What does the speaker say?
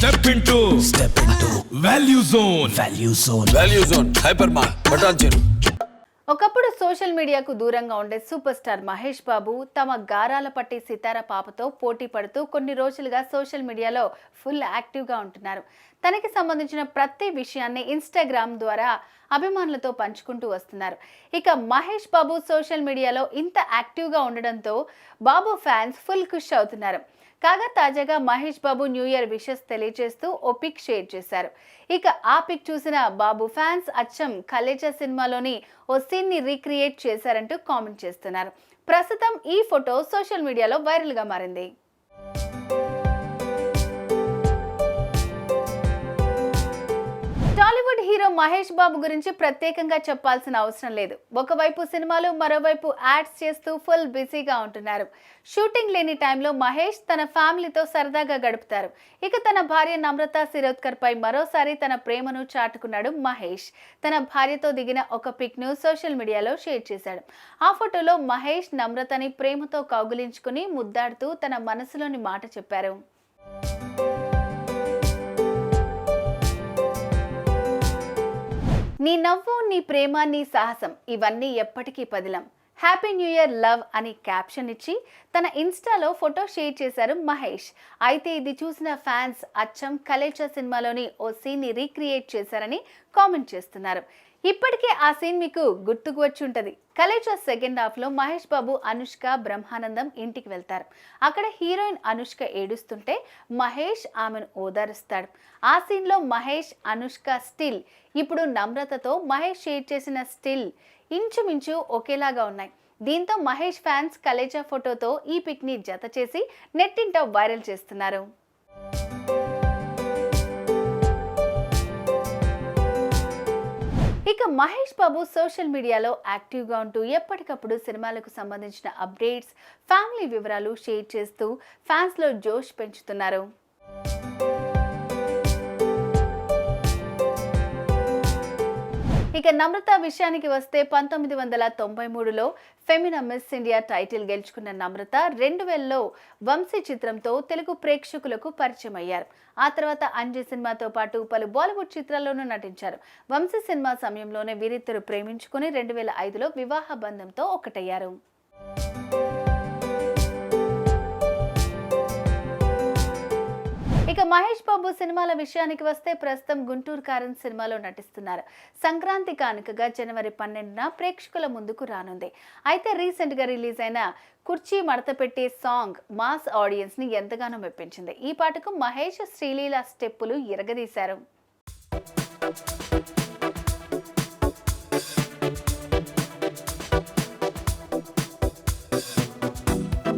step into. Step into. Value zone. Value zone. Value zone. Hypermart. Patanjali ఒకప్పుడు social మీడియాకు దూరంగా ఉండే super star Mahesh Babu తమ గారాల పట్టి సితార పాపతో పోటీ పడుతూ కొన్ని రోజులుగా సోషల్ మీడియాలో ఫుల్ యాక్టివ్గా ఉంటున్నారు. తనకి సంబంధించిన ప్రతి విషయాన్ని ఇన్స్టాగ్రామ్ ద్వారా అభిమానులతో పంచుకుంటూ వస్తున్నారు. ఇక మహేష్ బాబు సోషల్ మీడియాలో ఇంత యాక్టివ్గా ఉండడంతో బాబు ఫ్యాన్స్ ఫుల్ ఖుష్ అవుతున్నారు. కాగా తాజాగా Mahesh Babu new year wishes తెలియజేస్తూ ఓ పిక్ షేర్ చేశారు. ఇక ఆ పిక్ చూసిన బాబు ఫ్యాన్స్ అచ్చం కలేజా సినిమాలోని ఓ సీన్ ని రీక్రియేట్ చేశారంటూ కామెంట్ చేస్తున్నారు. ప్రస్తుతం ఈ ఫోటో సోషల్ మీడియాలో వైరల్గా మారింది. హీరో మహేష్ బాబు గురించి ప్రత్యేకంగా చెప్పాల్సిన అవసరం లేదు. ఒకవైపు సినిమాలు మరోవైపు యాడ్స్ చేస్తూ ఫుల్ బిజీగా ఉంటున్నారు. షూటింగ్ లేని టైంలో మహేష్ తన ఫ్యామిలీతో సరదాగా గడుపుతారు. ఇక తన భార్య నమ్రత శిరోద్కర్ పై మరోసారి తన ప్రేమను చాటుకున్నాడు మహేష్. తన భార్యతో దిగిన ఒక పిక్ను సోషల్ మీడియాలో షేర్ చేశాడు. ఆ ఫోటోలో మహేష్ నమ్రతని ప్రేమతో కౌగులించుకుని ముద్దాడుతూ తన మనసులోని మాట చెప్పారు. నీ నవ్వు నీ ప్రేమ నీ సాహసం ఇవన్నీ ఎప్పటికీ పదిలం. హ్యాపీ న్యూ ఇయర్ లవ్ అని క్యాప్షన్ ఇచ్చి తన ఇన్స్టాలో ఫోటో షేర్ చేశారు మహేష్. అయితే ఇది చూసిన ఫ్యాన్స్ అచ్చం కలేచా సినిమాలోని ఓ సీన్ని రీక్రియేట్ చేశారని కామెంట్ చేస్తున్నారు. ఇప్పటికే ఆ సీన్ మీకు గుర్తుకు వచ్చి ఉంటుంది. కలేచా సెకండ్ హాఫ్లో మహేష్ బాబు అనుష్క బ్రహ్మానందం ఇంటికి వెళ్తారు. అక్కడ హీరోయిన్ అనుష్క ఏడుస్తుంటే మహేష్ ఆమెను ఓదారుస్తాడు. ఆ సీన్లో మహేష్ అనుష్క స్టిల్ ఇప్పుడు నమ్రతతో మహేష్ షేర్ చేసిన స్టిల్ ఇంచుమించు ఒకేలాగా ఉన్నాయి. దీంతో మహేష్ ఫ్యాన్స్ కలేజా ఫోటోతో ఈ పిక్ని జత చేసి నెట్టింట వైరల్ చేస్తున్నారు. ఇక మహేష్ బాబు సోషల్ మీడియాలో యాక్టివ్గా ఉంటూ ఎప్పటికప్పుడు సినిమాలకు సంబంధించిన అప్డేట్స్ ఫ్యామిలీ వివరాలు షేర్ చేస్తూ ఫ్యాన్స్లో జోష్ పెంచుతున్నారు. ఇక నమ్రత విషయానికి వస్తే పంతొమ్మిది వందల తొంభై మూడులో ఫెమినా మిస్ ఇండియా టైటిల్ గెలుచుకున్న నమ్రత రెండు వేలలో వంశీ చిత్రంతో తెలుగు ప్రేక్షకులకు పరిచయం అయ్యారు. ఆ తర్వాత అంజీ సినిమాతో పాటు పలు బాలీవుడ్ చిత్రాల్లోనూ నటించారు. వంశీ సినిమా సమయంలోనే వీరిద్దరు ప్రేమించుకుని రెండు వేల ఐదులో వివాహ బంధంతో ఒకటయ్యారు. ఇక మహేష్ బాబు సినిమాల విషయానికి వస్తే ప్రస్తుతం గుంటూరు కారన్ సినిమాలో నటిస్తున్నారు. సంక్రాంతి కానుకగా జనవరి పన్నెండున ప్రేక్షకుల ముందుకు రానుంది. అయితే రీసెంట్గా రిలీజ్ అయిన కుర్చీ మడత పెట్టే సాంగ్ మాస్ ఆడియన్స్ని ఎంతగానో మెప్పించింది. ఈ పాటకు మహేష్ శ్రీలీల స్టెప్పులు ఎరగదీశారు